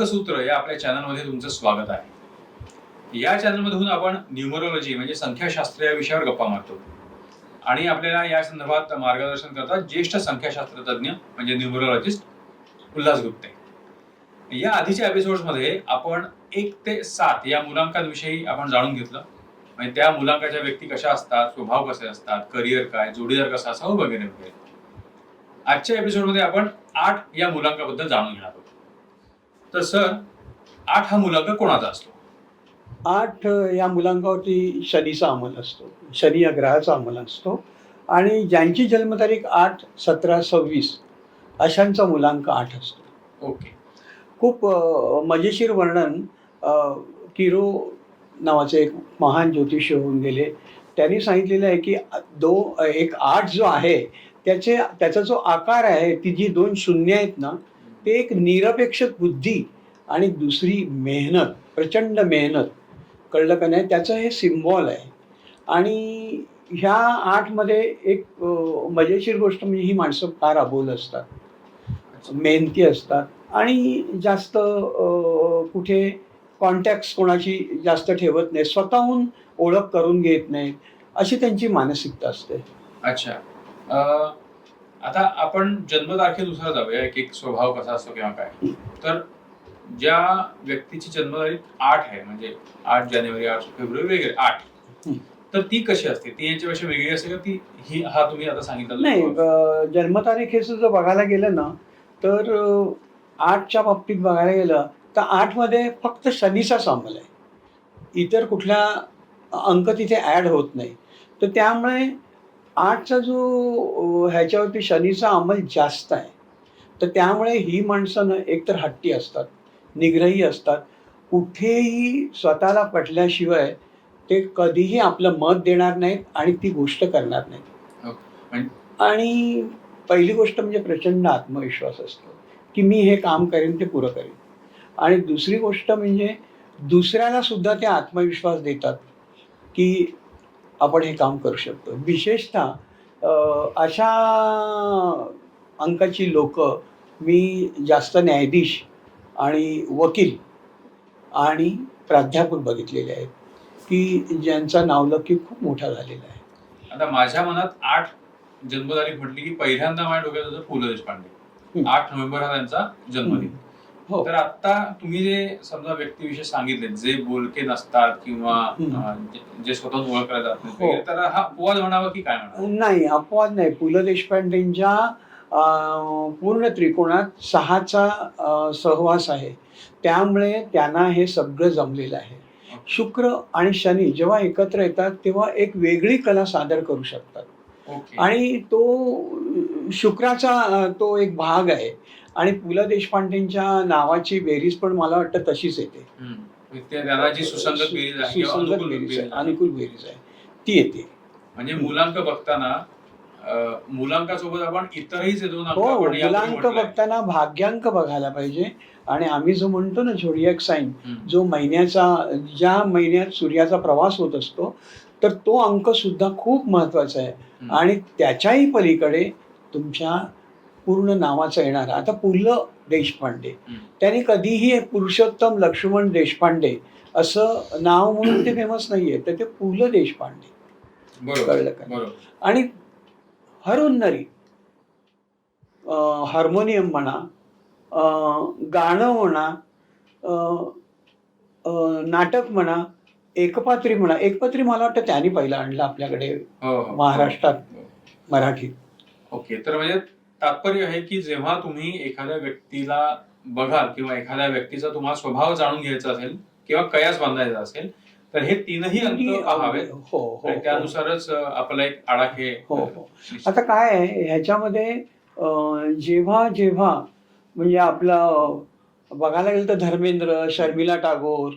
अंकसूत्र या आपल्या चॅनलमध्ये तुमचं स्वागत आहे. या चॅनलमधून आपण न्यूमरोलॉजी म्हणजे संख्याशास्त्र या विषयावर गप्पा मारतो. आणि आपल्याला या संदर्भात मार्गदर्शन करतात ज्येष्ठ संख्याशास्त्र तज्ज्ञ म्हणजे न्यूमरोलॉजिस्ट उल्हास गुप्ते. या आधीच्या एपिसोडमध्ये आपण एक ते सात या मुलांकांविषयी आपण जाणून घेतलं. म्हणजे त्या मुलांकाच्या व्यक्ती कशा असतात स्वभाव कसे असतात करिअर काय जोडीदार कसा असावं वगैरे वगैरे. आजच्या एपिसोडमध्ये आपण आठ या मुलांकाबद्दल जाणून घेणार आहोत तर सर आठ हा मुलांक कोणाचा असतो? आठ या मुलांकावरती शनीचा अंमल असतो. शनी या ग्रहाचा अंमल असतो. आणि ज्यांची जन्मतारीख आठ सतरा सव्वीस अशांचा मुलांक आठ असतो. ओके. खूप मजेशीर वर्णन किरो नावाचे एक महान ज्योतिषी होऊन गेले. त्यांनी सांगितलेलं आहे की दो एक आठ जो आहे त्याचे त्याचा जो आकार आहे ती जी दोन शून्य आहेत ना ते एक निरपेक्ष बुद्धी आणि दुसरी मेहनत प्रचंड मेहनत. कळलं का नाही? त्याचं हे सिम्बॉल आहे. आणि ह्या आठमध्ये एक मजेशीर गोष्ट म्हणजे ही माणसं फार अबोल असतात. मेहनती असतात. आणि जास्त कुठे कॉन्टॅक्ट कोणाची जास्त ठेवत नाही. स्वतःहून ओळख करून घेत नाहीत अशी त्यांची मानसिकता असते. अच्छा. आता आपण जन्मतारखेनुसार जाऊया एक एक स्वभाव कसा असतो किंवा काय. तर ज्या व्यक्तीची जन्मतारीख आठ आहे म्हणजे आठ जानेवारी आठ फेब्रुवारी वगैरे आठ. तर ती कशी असते? ती यांच्यापेक्षा वेगळी असते का ती ही हा तुम्ही आता सांगितलं नाही जन्मतारखेचं जर बघायला गेलं ना तर आठच्या बाबतीत बघायला गेलं तर आठमध्ये फक्त शनीचा अंमल आहे. इतर कुठला अंक तिथे ॲड होत नाही. तर त्यामुळे आठचा जो ह्याच्यावरती शनीचा अंमल जास्त आहे. तर त्यामुळे ही माणसं ना एकतर हट्टी असतात निग्रही असतात. कुठेही स्वतःला पटल्याशिवाय ते कधीही आपलं मत देणार नाहीत आणि ती गोष्ट करणार नाहीत. आणि पहिली गोष्ट म्हणजे प्रचंड आत्मविश्वास असतो की मी हे काम करेन ते पुरं करेन. आणि दुसरी गोष्ट म्हणजे दुसऱ्याला सुद्धा ते आत्मविश्वास देतात की आपण हे काम करू शकतो. विशेषतः अशा अंकाची लोक मी जास्त न्यायाधीश आणि वकील आणि प्राध्यापक बघितलेले आहेत की ज्यांचा नावलौकिक खूप मोठा झालेला आहे. आता माझ्या मनात आठ जन्मतारीख म्हटली की पहिल्यांदा माझ्या डोक्यात होतं पु ल देशपांडे. आठ नोव्हेंबर हा त्यांचा जन्मदिन. हो. तर आता तुम्ही जे समजा व्यक्तीविषयी सांगितले जे बोलके नसतात किंवा. अं, जे- जे स्वतः ओळखले जात नाहीत हो. वगैरे, तर हा अपवाद म्हणावा की काय म्हणावं? नाही अपवाद नाही. पु ल देशपांडेंच्या अं, पूर्ण त्रिकोणात सहाचा अं, सहवास आहे. त्यामुळे त्यांना हे सगळं जमलेलं आहे. शुक्र आणि शनी जेव्हा एकत्र येतात तेव्हा एक वेगळी कला सादर करू शकतात. ओके. आणि तो अं, शुक्राचा अं, तो एक भाग आहे. आणि पु ल देशपांडेंच्या नावाची बेरीज पण मला वाटतं तशीच येते. ते त्याला जी सुसंगत बेरीज आहे किंवा सुसंगत अनुकूल बेरीज आहे ती येते म्हणजे मुलांक बघताना मुलांकासोबत आपण इतरही हो मुलांक. बघताना भाग्यांक बघायला पाहिजे आणि आम्ही जो म्हणतो ना झोडियाक साईन. जो महिन्याचा ज्या महिन्यात सूर्याचा प्रवास होत असतो तर तो अंक सुद्धा खूप महत्त्वाचा आहे. आणि त्याच्याही पलीकडे तुमच्या पूर्ण नावाचा येणार आता पु ल देशपांडे. त्यांनी कधीही पुरुषोत्तम लक्ष्मण देशपांडे असं नाव म्हणून ते फेमस नाहीये तर ते पु ल देशपांडे कळलं का आणि हरुन्नरी अं, हार्मोनियम म्हणा गाणं म्हणा नाटक म्हणा एकपात्री म्हणा एकपात्री मला वाटतं त्यांनी पहिलं आणलं आपल्याकडे हो, हो. महाराष्ट्रात. हो. मराठीत ओके तर म्हणजे तात्पर्य आहे की जेव्हा तुम्ही एखाद्या व्यक्तीला बघाल किंवा एखाद्या व्यक्तीचा तुम्हाला स्वभाव जाणून घ्यायचा असेल किंवा कयास बांधायचा असेल तर हे तीनही अंक पाहावेत हो हो आणि त्यानुसारच आपला एक आडाखे हो, हो. आता काय आहे ह्याच्यामध्ये जेव्हा जेव्हा म्हणजे आपलं बघायला गेलं तर धर्मेंद्र शर्मिला टागोर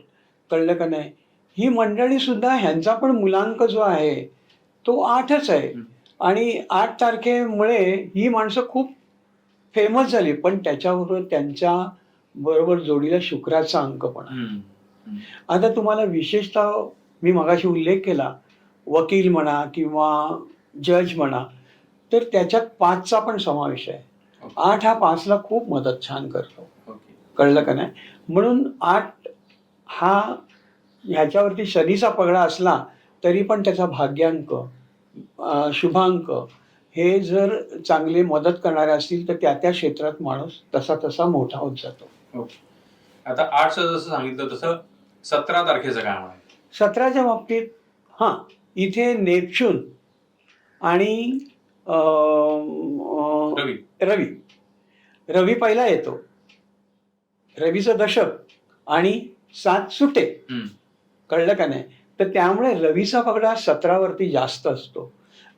कळलं का नाही ही मंडळी सुद्धा ह्यांचा पण मुलांक जो आहे तो आठच आहे हं. आणि आठ तारखेमुळे ही माणसं खूप फेमस झाली पण त्याच्याबरोबर त्यांच्या बरोबर जोडीला शुक्राचा अंक पण. आता तुम्हाला विशेषतः मी मगाशी उल्लेख केला वकील म्हणा किंवा जज म्हणा तर त्याच्यात पाचचा पण समावेश आहे. आठ हा पाचला खूप मदत छान करतो. कळलं का नाही? म्हणून आठ हा ह्याच्यावरती शनीचा पगडा असला तरी पण त्याचा भाग्यांक शुभांक हे जर चांगले मदत करणारे असतील तर त्या त्या क्षेत्रात माणूस तसा तसा मोठा होत जातो. आता आठचं जसं सांगितलं तसं सतरा तारखेचं काय म्हणाय सतराच्या बाबतीत हां इथे नेपच्यून आणि रवी. रवी. रवी पहिला येतो. रवीचं दशक आणि सात सुटे. कळलं का नाही? तर त्यामुळे रवीचा पगडा सतरावरती जास्त असतो.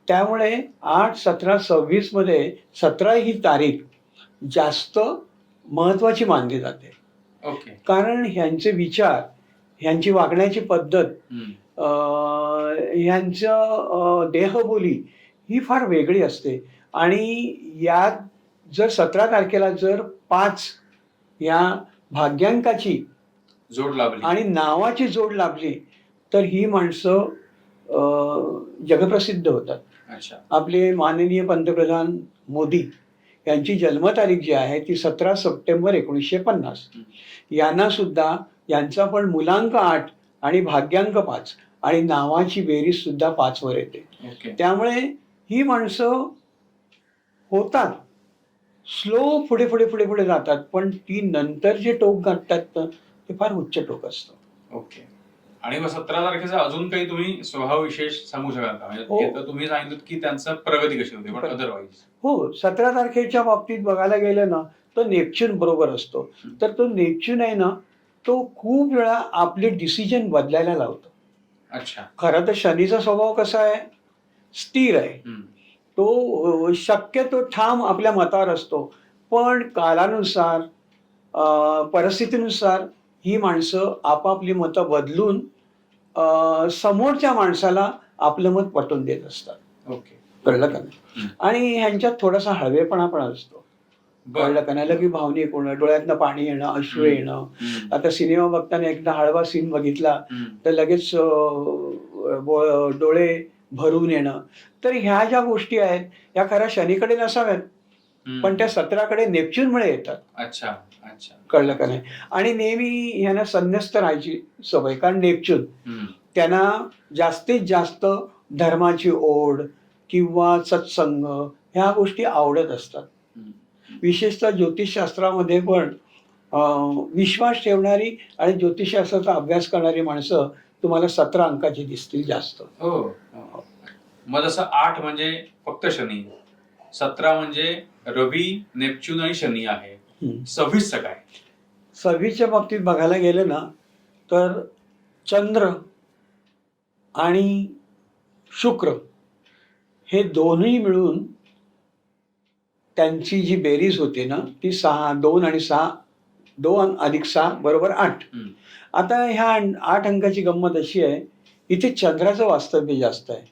त्यामुळे आठ सतरा सव्वीसमध्ये सतरा ही तारीख जास्त महत्वाची मानली जाते. ओके. कारण ह्यांचे विचार ह्यांची वागण्याची पद्धत ह्यांचं देहबोली ही फार वेगळी असते. आणि यात जर सतरा तारखेला जर पाच या भाग्यांकाची जोड लाभली. आणि नावाची जोड लाभली तर ही माणसं जगप्रसिद्ध होतात. आपले माननीय पंतप्रधान मोदी यांची जन्मतारीख जी आहे ती सतरा सप्टेंबर एकोणीसशे पन्नास. यांना सुद्धा यांचा पण मुलांक आठ आणि भाग्यांक पाच आणि नावाची बेरीज सुद्धा पाचवर येते. त्यामुळे ही माणसं होतात. स्लो पुढे पुढे पुढे पुढे जातात पण ती नंतर जे टोक गाठतात ना, ते फार उच्च टोक असतं. ओके. आणि मग सतरा तारखेचा अजून काही तुम्ही स्वभाव विशेष सांगू शकाल का? म्हणजे हो. तर तुम्ही सांगितलं की त्यांचं प्रगती कशी होते पण. अदरवाईज हो सतरा तारखेच्या बाबतीत बघायला गेलं ना तो नेपच्यून बरोबर असतो. तर तो नेपच्यून आहे ना तो खूप वेळा आपले डिसिजन बदलायला लावतो. अच्छा. खरं तर शनीचा स्वभाव कसा आहे? स्थिर आहे. हम्म. तो अ, शक्यतो ठाम आपल्या मतावर असतो. पण कालानुसार अ, परिस्थितीनुसार ही माणसं आपापली मतं बदलून समोरच्या माणसाला आपलं मत पटवून देत असतात. ओके. कळलं का नाही. आणि ह्यांच्यात थोडासा हळवेपणा पण असतो. कळलं का नाही? लगे भावनिक होणं डोळ्यातनं पाणी येणं अश्रू हं. येणं. आता सिनेमा बघताना एकदा हळवा सीन बघितला. तर लगेच डोळे भरून येणं. तर ह्या ज्या गोष्टी आहेत या खऱ्या शनीकडे नसाव्यात. पण त्या सतराकडे नेपच्यूनमुळे येतात. अच्छा अच्छा. कळलं का नाही आणि नेहमी ह्यांना संन्यस्त राहायची सवय कारण नेपच्यून. त्यांना जास्तीत जास्त धर्माची ओढ किंवा सत्संग ह्या गोष्टी आवडत असतात. विशेषतः ज्योतिषशास्त्रामध्ये पण विश्वास ठेवणारी आणि ज्योतिषशास्त्राचा अभ्यास करणारी माणसं तुम्हाला सतरा अंकाची दिसतील जास्त हो. मग जसं आठ म्हणजे फक्त शनी सतरा म्हणजे रवी नेपच्यून आणि शनी आहे हम्म. सव्वीसचं काय सव्वीसच्या बाबतीत बघायला गेलं ना तर चंद्र आणि शुक्र हे दोन्ही मिळून त्यांची जी बेरीज होते ना ती सहा दोन आणि सहा दोन अधिक सहा बरोबर आठ. आता ह्या आठ अंकाची गंमत अशी आहे इथे चंद्राचं वास्तव्य जास्त आहे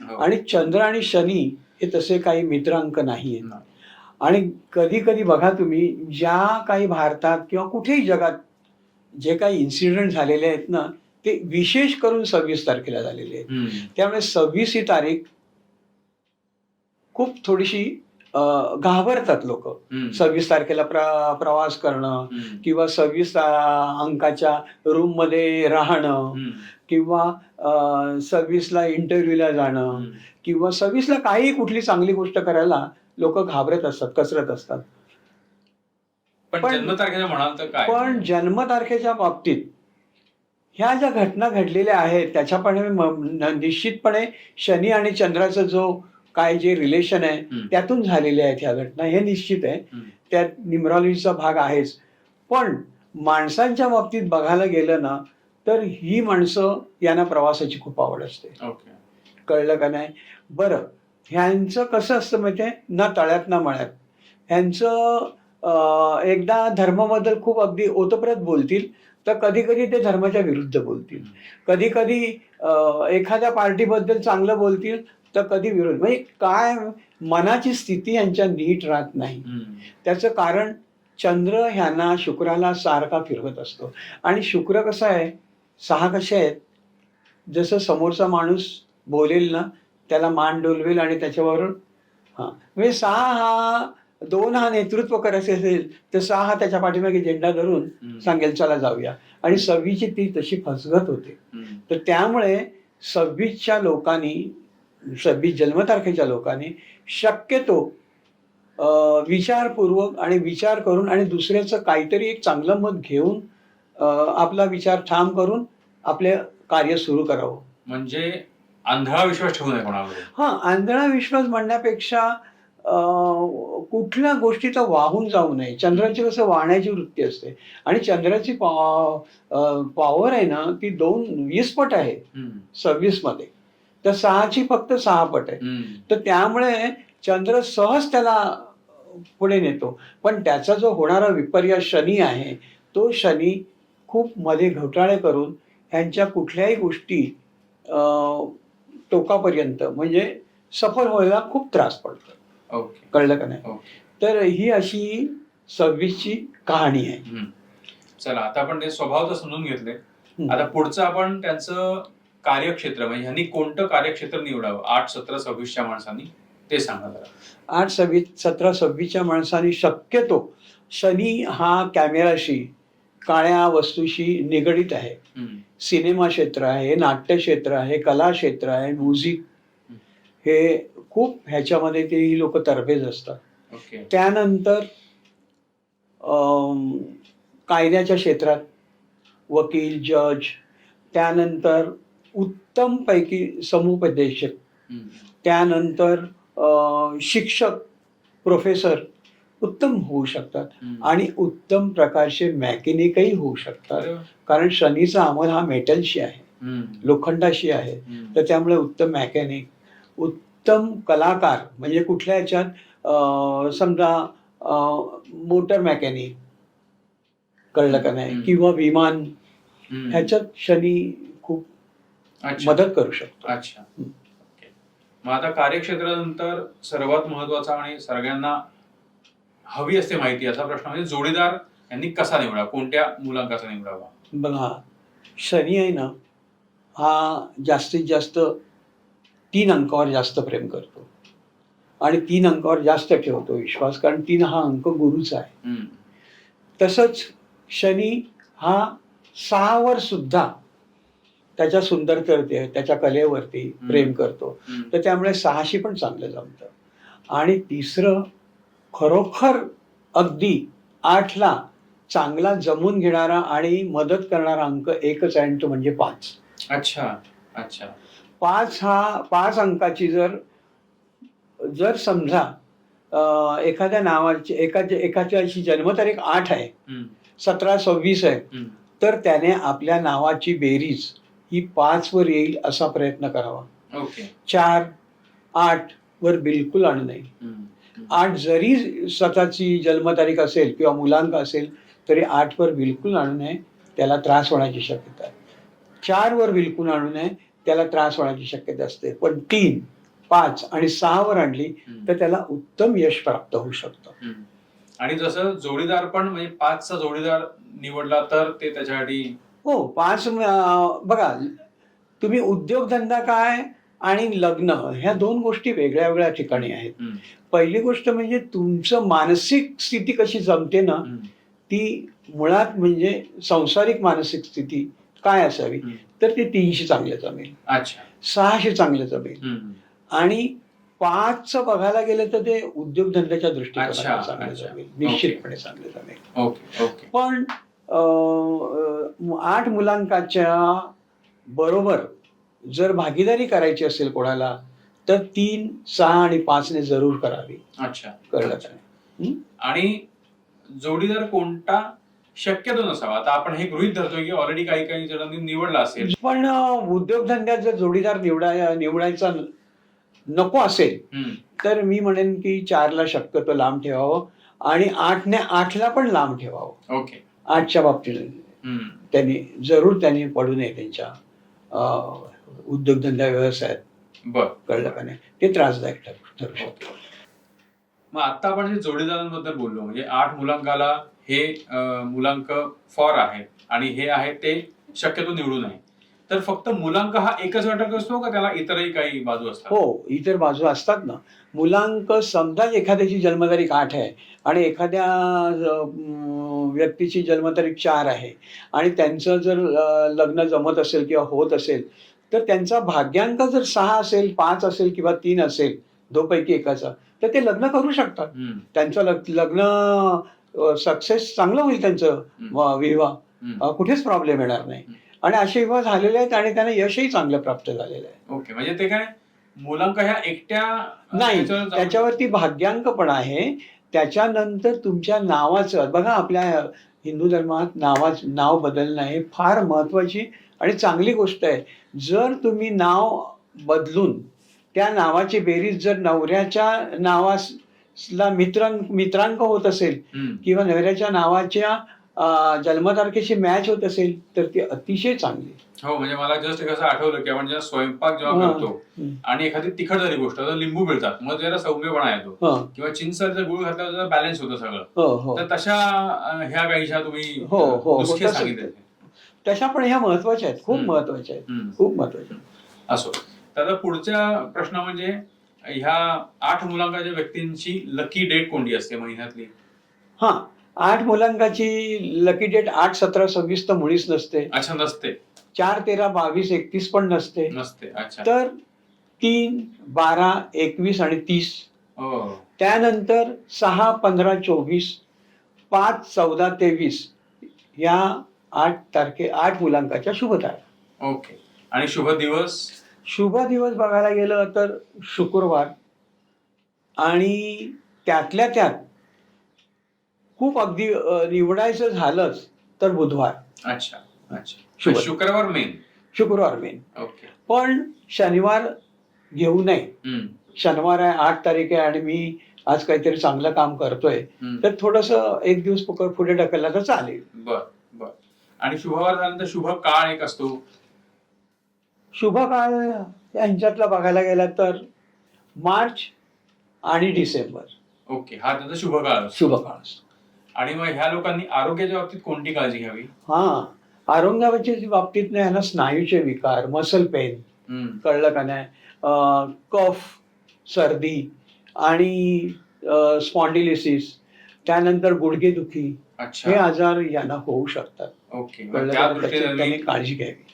हो. आणि चंद्र आणि शनी हे तसे काही मित्रांक नाही आहेत. आणि कधी कधी बघा तुम्ही ज्या काही भारतात किंवा कुठेही जगात जे काही इन्सिडेंट झालेले आहेत ना ते विशेष करून सव्वीस तारखेला झालेले आहेत. त्यामुळे सव्वीस ही तारीख खूप थोडीशी घाबरतात लोक. सव्वीस तारखेला प्र प्रवास करणं. किंवा सव्वीस अंकाच्या रूममध्ये राहणं हम्म. किंवा सव्वीसला इंटरव्ह्यूला जाणं. किंवा सव्वीसला काही कुठली चांगली गोष्ट करायला लोक घाबरत असतात कसरत असतात. पण जन्मतारखेला म्हणाल तर काय? पण जन्मतारखेच्या बाबतीत ह्या ज्या घटना घडलेल्या आहेत त्याच्यापणे निश्चितपणे शनी आणि चंद्राचा जो काय जे रिलेशन आहे. त्यातून झालेल्या आहेत ह्या घटना. हे निश्चित आहे. त्यात न्युमरॉलॉजीचा भाग आहेच. पण माणसांच्या बाबतीत बघायला गेलं ना तर ही माणसं यांना प्रवासाची खूप आवड असते. कळलं का नाही? बरं. ह्यांचं कसं असतं माहिती आहे ना तळ्यात ना मळ्यात. ह्यांचं एकदा धर्माबद्दल खूप अगदी ओतप्रत बोलतील तर कधी कधी ते धर्माच्या विरुद्ध बोलतील. कधी कधी एखाद्या पार्टीबद्दल चांगलं बोलतील तर कधी विरोध. म्हणजे काय मनाची स्थिती यांच्या नीट राहत नाही. त्याचं कारण चंद्र ह्यांना शुक्राला सारखा फिरवत असतो. आणि शुक्र कसा आहे? सहा कसे आहेत? जसं समोरचा माणूस बोलेल ना त्याला मान डोलवेल आणि त्याच्यावर हां म्हणजे सहा हा दोन हा नेतृत्व करायचे असेल तर सहा हा त्याच्या पाठीमागे झेंडा धरून. सांगेल चला जाऊया आणि सव्वीची ती तशी फसगत होते. तर त्यामुळे सव्वीसच्या लोकांनी सव्वीस जन्मतारखेच्या लोकांनी शक्यतो विचारपूर्वक आणि विचार करून आणि दुसऱ्याचं काहीतरी एक चांगलं मत घेऊन आपला विचार ठाम करून आपले कार्य सुरू करावं म्हणजे आंधळा विश्वास ठेवू नये कोणावर. हा आंधळा विश्वास म्हणण्यापेक्षा कुठल्या गोष्टीचा वाहून जाऊ नये. चंद्राची कसं वाहण्याची वृत्ती असते. आणि चंद्राची पॉवर आहे ना ती दोन वीस पट आहे. सव्वीसमध्ये तर सहाची फक्त सहा पट आहे. तर त्यामुळे चंद्र सहज त्याला पुढे नेतो. पण त्याचा जो होणारा विपर्यास शनी आहे तो शनी खूप मध्ये घोटाळे करून यांच्या कुठल्याही गोष्टी टोकापर्यंत म्हणजे सफल व्हायला खूप त्रास पडतो. ओके. कळलं का नाही? ओके. तर ही अशी सव्वीसची कहाणी आहे. चला आता आपण ते स्वभाव तर समजून घेतले. आता पुढचं आपण त्यांचं कार्यक्षेत्र म्हणजे ह्यांनी कोणतं कार्यक्षेत्र निवडावं? आठ सतरा सव्वीसच्या माणसांनी ते सांगा जरा. आठ सव्वीस सतरा सव्वीसच्या माणसांनी शक्यतो शनी हा कॅमेराशी काळ्या वस्तूशी निगडीत आहे. सिनेमा क्षेत्र आहे नाट्य क्षेत्र आहे कला क्षेत्र आहे म्युझिक हे खूप ह्याच्यामध्ये ते ही लोक तरबेज असतात ओके त्यानंतर कायद्याच्या क्षेत्रात वकील जज त्यानंतर उत्तम पैकी समुपदेशक. त्यानंतर शिक्षक प्रोफेसर उत्तम होऊ शकतात. आणि उत्तम प्रकारचे मॅकॅनिकही होऊ शकतात. कारण शनीचा अमल हा मेटलशी आहे. लोखंडाशी आहे. तर त्यामुळे उत्तम मॅकॅनिक उत्तम कलाकार म्हणजे कुठल्या ह्याच्यात अं, समजा मोटर मॅकॅनिक कळलं का नाही. किंवा विमान. ह्याच्यात शनी खूप मदत करू शकतो अच्छा. मग आता कार्यक्षेत्रानंतर सर्वात महत्त्वाचा आणि सगळ्यांना हवी असते माहिती असा प्रश्न म्हणजे जोडीदार यांनी कसा निवडा कोणत्या मुलांकाचा निवडावा? बघा शनी आहे ना हा जास्तीत जास्त तीन अंकावर जास्त प्रेम करतो. आणि तीन अंकावर जास्त ठेवतो विश्वास कारण तीन हा अंक गुरुचा आहे. तसंच शनी हा सहावर सुद्धा त्याच्या सुंदरतेवरती त्याच्या कलेवरती प्रेम करतो. तर त्यामुळे सहाशी पण चांगलं जमतं. आणि तिसरं खरोखर अगदी आठला चांगला जमून घेणारा आणि मदत करणारा अंक एकच आहे तो म्हणजे पाच अच्छा अच्छा पाच हा पाच अंकाची जर जर समजा एखाद्या नावाची एकाच्या एकाची अशी जन्मतारीख आठ आहे. सतरा सव्वीस आहे. तर त्याने आपल्या नावाची बेरीज ही पाच वर येईल असा प्रयत्न करावा ओके चार आठ वर बिलकुल आणू नये. आठ जरी स्वतःची जन्मतारीख असेल किंवा मुलांक असेल तरी आठ वर बिलकुल आणू नये त्याला त्रास होण्याची शक्यता आहे चार वर बिलकुल आणू नये त्याला त्रास होण्याची शक्यता असते पण तीन पाच आणि सहा वर आणली. तर त्याला उत्तम यश प्राप्त होऊ शकतं. आणि जसं जोडीदार पण म्हणजे पाचचा जोडीदार निवडला तर ते त्याच्यासाठी हो पाच बघा तुम्ही उद्योगधंदा काय आणि लग्न ह्या दोन गोष्टी वेगळ्या वेगळ्या ठिकाणी आहेत. पहिली गोष्ट म्हणजे तुमचं मानसिक स्थिती कशी जमते ना. ती मुळात म्हणजे संसारिक मानसिक स्थिती काय असावी. तर ते तीनशे चांगलं जमेल अच्छा सहाशे चांगलं जमेल. आणि पाचचं बघायला गेलं तर ते उद्योगधंद्याच्या दृष्टीकोनातून चांगलं. जमेल निश्चितपणे चांगलं जमेल पण आठ मुलांकाच्या बरोबर जर भागीदारी करायची असेल कोणाला तर तीन सहा आणि पाचने जरूर करावी अच्छा कळलं. का? आणि जोडीदार कोणता शक्यतो नसावा आता आपण हे गृहित धरतोय की ऑलरेडी काही काही जणांनी निवडला असेल पण उद्योगधंद्यात जर जोडीदार निवडाय निवडायचा न- नको असेल. तर मी म्हणेन की चारला शक्यतो लांब ठेवावं आणि आठने आठला पण लांब ठेवावं ओके आठच्या बाबतीत. त्यांनी जरूर त्यांनी पडू नये त्यांच्या उद्योगधंदा व्यवसायात बर. कळलं का नाही ते त्रासदायक ठर- शकतं. मग आता आपण जे जोडीदारांबद्दल बोललो. म्हणजे आठ मुलांकाला हे मुलांक फॉर आहेत आणि हे आहेत ते शक्यतो निवडू नये तर फक्त मुलांक हा एकच घटक असतो का त्याला इतरही काही बाजू असतात? हो इतर बाजू असतात ना. मुलांक समजा एखाद्याची जन्मतारीख आठ आहे आणि एखाद्या व्यक्तीची जन्मतारीख चार आहे आणि त्यांचं जर लग्न जमत असेल किंवा होत असेल तर त्यांचा भाग्यांक जर सहा असेल पाच असेल किंवा तीन असेल दोपैकी एकाचा तर ते लग्न करू शकतात. त्यांचं लग- लग्न सक्सेस चांगलं होईल त्यांचं विवाह. कुठेच प्रॉब्लेम येणार नाही. आणि असे विवाह झालेले आहेत आणि त्यांना यशही चांगलं प्राप्त झालेलं आहे. ओके. म्हणजे ते काय मुलांक ह्या एकट्या नाही. त्याच्यावरती भाग्यांक पण आहे. त्याच्यानंतर तुमच्या नावाचं बघा आपल्या हिंदू धर्मात नावाच नाव बदलणं हे फार महत्वाची आणि चांगली गोष्ट आहे जर तुम्ही नाव बदलून त्या नावाची बेरीज जर नवऱ्याच्या नावाला मित्रांक मित्रांक होत असेल. किंवा नवऱ्याच्या नावाच्या जन्मतारखेशी मॅच होत असेल तर ती अतिशय चांगली हो म्हणजे मला जस्ट एक असं आठवलं की आपण जेव्हा स्वयंपाक जेव्हा. करतो. आणि एखादी तिखट झाली गोष्ट लिंबू मिळतात. मग जरा सौम्यपणा येतो. किंवा चिंचचा गुळ घातल्यावर जरा बॅलन्स होतं सगळं. हो हो. तर तशा ह्या काहीशा तुम्ही हो, हो, हो, तशा पण ह्या महत्त्वाच्या आहेत. खूप. महत्त्वाच्या आहेत. खूप महत्त्वाच्या. असो. तर पुढचा प्रश्न म्हणजे ह्या आठ मुलांकाच्या व्यक्तींची लकी डेट कोणती असते महिन्यातली? हा. आठ मुलांकाची लकी डेट आठ सतरा सव्वीस तर मुळीच नसते. अच्छा नसते. चार तेरा बावीस एकतीस पण नसते. नसते अच्छा. तर तीन बारा एकवीस आणि तीस. हो. त्यानंतर सहा पंधरा चोवीस पाच चौदा तेवीस या आठ तारखे आठ मुलांकाच्या शुभतारा. ओके. आणि शुभ दिवस? शुभ दिवस बघायला गेलं तर शुक्रवार आणि त्यातल्या त्यात खूप अगदी निवडायचं झालंच तर बुधवार. अच्छा अच्छा. शुक्रवार मेन शुक्रवार मेन ओके पण शनिवार घेऊ नये. शनिवार आहे आठ तारीख आहे आणि मी आज काहीतरी चांगलं काम करतोय. तर थोडस एक दिवस पुढे पुढे ढकलला तर चालेल. बर बर. आणि शुभवार झाल्यानंतर शुभ काळ एक असतो. शुभ काळ यांच्यातला बघायला गेला तर मार्च आणि डिसेंबर. ओके हा त्याचा शुभ काळ असतो. शुभ काळ असतो. आणि मग ह्या लोकांनी आरोग्याच्या बाबतीत कोणती काळजी घ्यावी? हा. औरंगाबादच्या बाबतीत नाही यांना स्नायूचे विकार मसल पेन कळलं का नाही? कफ सर्दी आणि स्पॉन्डिलिसिस त्यानंतर गुडघेदुखी हे आजार यांना होऊ शकतात. ओके. त्यांनी काळजी घ्यावी.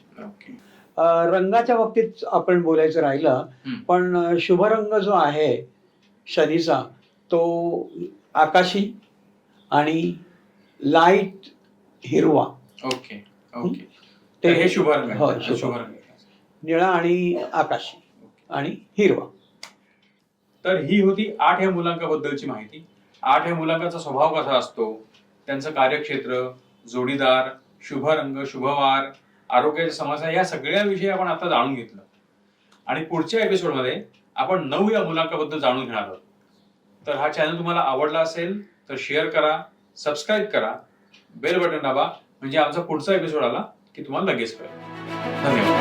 रंगाच्या बाबतीत आपण बोलायचं राहिलं. पण अं, शुभ रंग जो आहे शनीचा तो आकाशी आणि लाइट हिरवा. Okay okay. ते हे शुभ रंग हो. निळा आणि आकाशी आणि हिरवा. तर ही होती आठ या मुलांकाबद्दलची माहिती. आठ या मुलांकाचा स्वभाव कसा असतो? त्यांचं कार्यक्षेत्र जोडीदार शुभ रंग शुभवार आरोग्याच्या समस्या या सगळ्या विषयी आपण आता जाणून घेतलं. आणि पुढच्या एपिसोडमध्ये आपण नऊ या मुलांकाबद्दल जाणून घेणार आहोत. तर हा चॅनल तुम्हाला आवडला असेल तर शेअर करा सबस्क्राईब करा बेल बटन दाबा. म्हणजे आमचा पुढचा एपिसोड आला की तुम्हाला लगेच कळेल. धन्यवाद.